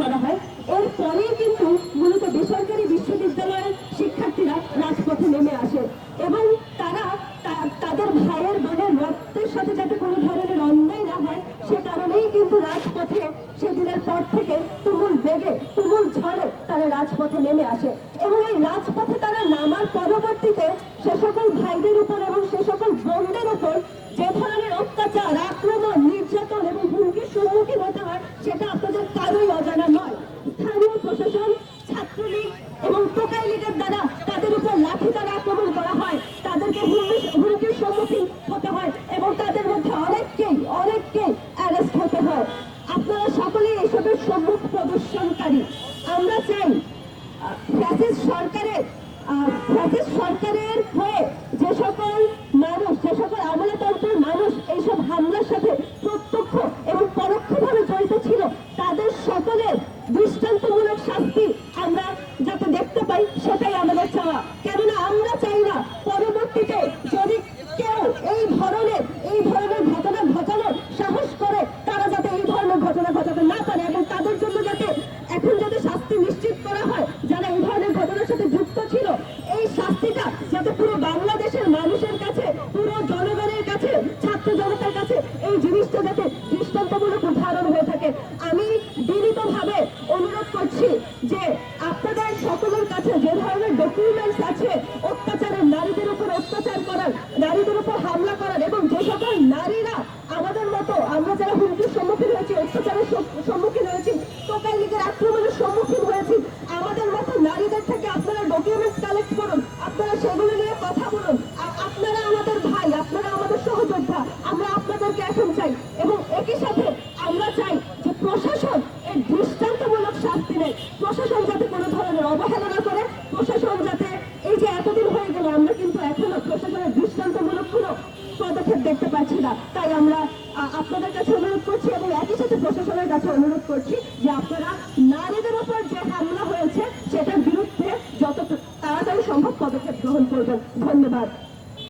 করা হয়। এরপরেই কিন্তু মূলত বেসরকারি বিশ্ববিদ্যালয়ের শিক্ষার্থীরা রাজপথে নেমে আসে এবং তারা তাদের ভাইয়ের বোনের রক্তের সাথে যাতে কোনো ধরনের অন্যায় না হয়, সে কারণেই কিন্তু রাজপথে সেদিনের পর থেকে তুমুল বেগে, তুমুল ঝড়ে তারা রাজপথে নেমে আসে। এবং এই রাজপথে তারা নামার পরবর্তীতে সে সকল ভাইদের উপর এবং সে সকল বোনদের উপর যে ধরনের অত্যাচার, আক্রমণ, নির্যাতন এবং সম্মুখীন হতে হয়, সেটা আপনাদের কারোই অজানা নয়। স্থানীয় প্রশাসন, ছাত্রলীগ এবং টোকাই লীগের দ্বারা তাদের উপর লাঠি দ্বারা আক্রমণ করা হয়। তাদেরকে হুমকি- হুমকির সম্মুখীন হতে হয় এবং তাদের মধ্যে অনেককেই অনেককেই অ্যারেস্ট হতে হয়। আপনারা সকলেই এসবের সম্মুখ প্রদর্শনকারী। আমরা চাই ফ্যাসিস্ট সরকারের আহ, ফ্যাসিস্ট সরকারের হয়ে যে সকল মানুষ যে সকল আমলাতন্ত্রের মানুষ এইসব হামলার সাথে প্রত্যক্ষ এবং পরোক্ষভাবে জড়িত ছিল তাদের সকলের দৃষ্টান্তমূলক শাস্তি আমরা যাতে দেখতে পাই সেটাই আমাদের চাওয়া কেননা আমরা চাই না পরবর্তীতে যদি কেউ এই ধরনের এই ধরনের ঘটনা ঘটানোর সাহস করে তারা যাতে এই ধরনের ঘটনা ঘটাতে না পারে এবং তাদের জন্য যাতে এখন যাতে শাস্তি নিশ্চিত করা হয়, যারা এই ধরনের ঘটনার সাথে যুক্ত ছিল, এই শাস্তিটা যাতে পুরো বাংলাদেশের মানুষের কাছে, পুরো জনগণের কাছে, ছাত্র জনতার কাছে এই জিনিসটা যাতে দৃষ্টান্তমূলক উদাহরণ হয়ে থাকে। আমি বিনীতভাবে অনুরোধ করছি যে আপনাদের সকলের কাছে যে ধরনের ডকুমেন্টস আছে, অত্যাচারের নারীদের উপর অত্যাচার করার, নারীদের উপর হামলা করার, এবং যে সকল নারীরা আমাদের মতো আমরা যারা হুমকির সম্মুখীন হয়েছি, অত্যাচারের সম্মুখীন কথা বলুন আপনারা আমাদের ভাই, আপনারা আমাদের সহযোদ্ধা, আমরা আপনাদেরকে এখন চাই। এবং একই সাথে আমরা চাই যে প্রশাসন এর দৃষ্টান্তমূলক শাস্তি নেয়। প্রশাসন যাতে কোনো ধরনের অবহেলা না করে, প্রশাসন যাতে এই যে এতদিন হয়ে গেল, আমরা কিন্তু এখনও প্রশাসনের দৃষ্টান্তমূলক কোনো পদক্ষেপ দেখতে পাচ্ছি না। তাই আমরা আপনাদের কাছে অনুরোধ করছি এবং একই সাথে প্রশাসনের কাছে অনুরোধ করছি যে আপনারা নারীদের উপর যে হামলা হয়েছে গ্রহণ করবেন। ধন্যবাদ।